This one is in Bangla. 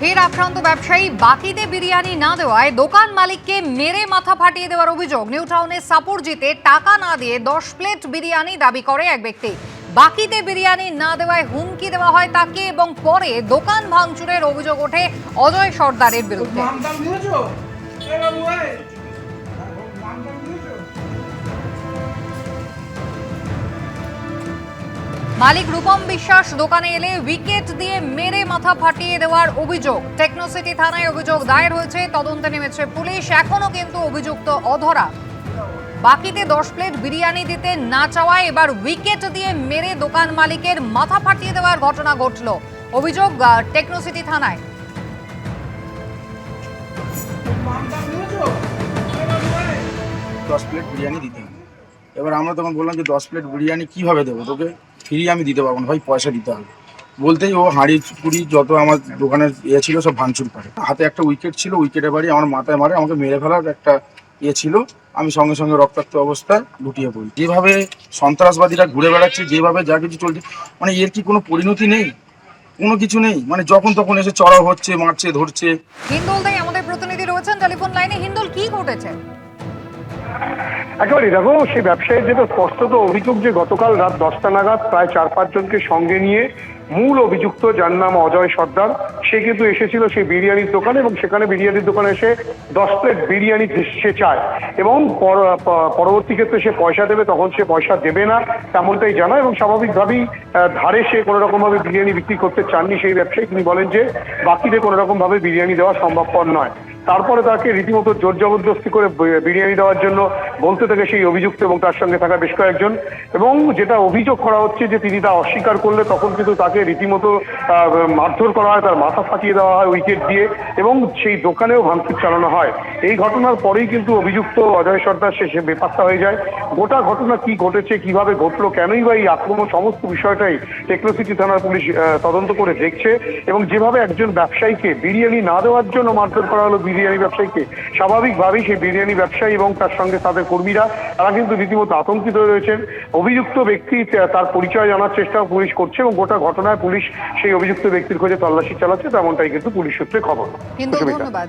ফের আক্রান্ত ব্যবসায়ী বাকিতে বিরিয়ানি না দেওয়ায় দোকান মালিককে মেরে মাথা ফাটিয়ে দেওয়ার অভিযোগ। নিউ টাউনের সাপুরজিতে টাকা না দিয়ে দশ প্লেট বিরিয়ানি দাবি করে এক ব্যক্তি। বাকিতে বিরিয়ানি না দেওয়ায় হুমকি দেওয়া হয় তাকে এবং পরে দোকান ভাঙচুরের অভিযোগ ওঠে অজয় সর্দারের বিরুদ্ধে। মালিক রূপম বিশ্বাস দোকানে এলে উইকেট দিয়ে মেরে মাথা ফাটিয়ে দেওয়ার অভিযোগ। টেকনোসিটি থানায় অভিযোগ দায়ের হয়েছে, তদন্তে নেমেছে পুলিশ, এখনও কিন্তু অভিযুক্ত অধরা। বাকিতে দশ প্লেট বিরিয়ানি দিতে না চাওয়ায় এবার উইকেট দিয়ে মেরে দোকান মালিকের মাথা ফাটিয়ে দেওয়ার ঘটনা ঘটল। অভিযোগ টেকনোসিটি থানায়। দশ প্লেট বিরিয়ানি দিতে এবার আমরা তখন বললাম যে দশ প্লেট বিরিয়ানি কীভাবে দেবো তোকে? ফ্রি আমি দিতে পারব না, ভাই পয়সা দিতে হবে। বলতেই ও হাঁড়ি কুড়ি যত আমার দোকানের ইয়ে ছিল সব ভাঙচুর করে। হাতে একটা উইকেট ছিল, উইকেটে বাড়ি আমার মাথায় মারে, আমাকে মেরে ফেলার একটা ইয়ে ছিল। আমি সঙ্গে সঙ্গে রক্তাক্ত অবস্থায় লুটিয়ে পড়ি। যেভাবে সন্ত্রাসবাদীরা ঘুরে বেড়াচ্ছে, যেভাবে যা কিছু চলছে মানে এর কি কোনো পরিণতি নেই? কোনো কিছু নেই? মানে যখন তখন এসে চড়াও হচ্ছে, মারছে, ধরছে। হিন্দুল দাই আমাদের প্রতিনিধি রয়েছেন টেলিফোন লাইনে। হিন্দুল, কি ঘটেছে? একেবারে দেখো সেই ব্যবসায়ীর যেটা স্পষ্টত অভিযোগ যে গতকাল রাত দশটা নাগাদ প্রায় চার পাঁচজনকে সঙ্গে নিয়ে মূল অভিযুক্ত, যার নাম অজয় সর্দার, সে কিন্তু এসেছিল সেই বিরিয়ানির দোকানে এবং সেখানে বিরিয়ানির দোকানে এসে দশ প্লেট বিরিয়ানি সে চায় এবং পর- পরবর্তী ক্ষেত্রে সে পয়সা দেবে, তখন সে পয়সা দেবে না তেমনটাই জানা এবং স্বাভাবিকভাবেই ধারে সে কোনো রকম ভাবে বিরিয়ানি বিক্রি করতে চাননি সেই ব্যবসায়ী। তিনি বলেন যে, বাকিদের কোনো রকম ভাবে বিরিয়ানি দেওয়া সম্ভবপর নয়। তারপরে তাকে রীতিমতো জোর জবরদস্তি করে বিরিয়ানি দেওয়ার জন্য বলতে থাকে সেই অভিযুক্ত এবং তার সঙ্গে থাকা বেশ কয়েকজন। এবং যেটা অভিযোগ করা হচ্ছে যে তিনি তা অস্বীকার করলে তখন কিন্তু তাকে রীতিমতো মারধর করা হয়, তার মাথা ফাটিয়ে দেওয়া হয় উইকেট দিয়ে এবং সেই দোকানেও ভাঙচুর চালানো হয়। এই ঘটনার পরেই কিন্তু অভিযুক্ত অজয় সর্দার শেষে বেপাত্তা হয়ে যায়। গোটা ঘটনা কি ঘটেছে কীভাবে ঘটলো কেনই বা এই আক্রমণ সমস্ত বিষয়টাই টেকনোসিটি থানার পুলিশ তদন্ত করে দেখছে এবং যেভাবে একজন ব্যবসায়ীকে বিরিয়ানি না দেওয়ার জন্য মারধর করা হলো বিরিয়ানি ব্যবসায়ীকে স্বাভাবিকভাবেই সেই বিরিয়ানি ব্যবসায়ী এবং তার সঙ্গে তাদের কর্মীরা তারা কিন্তু রীতিমতো আতঙ্কিত হয়ে রয়েছেন। অভিযুক্ত ব্যক্তি তার পরিচয় জানার চেষ্টা পুলিশ করছে এবং গোটা ঘটনায় পুলিশ সেই অভিযুক্ত ব্যক্তির খোঁজে তল্লাশি চালাচ্ছে তেমনটাই কিন্তু পুলিশ সূত্রে খবর। ধন্যবাদ।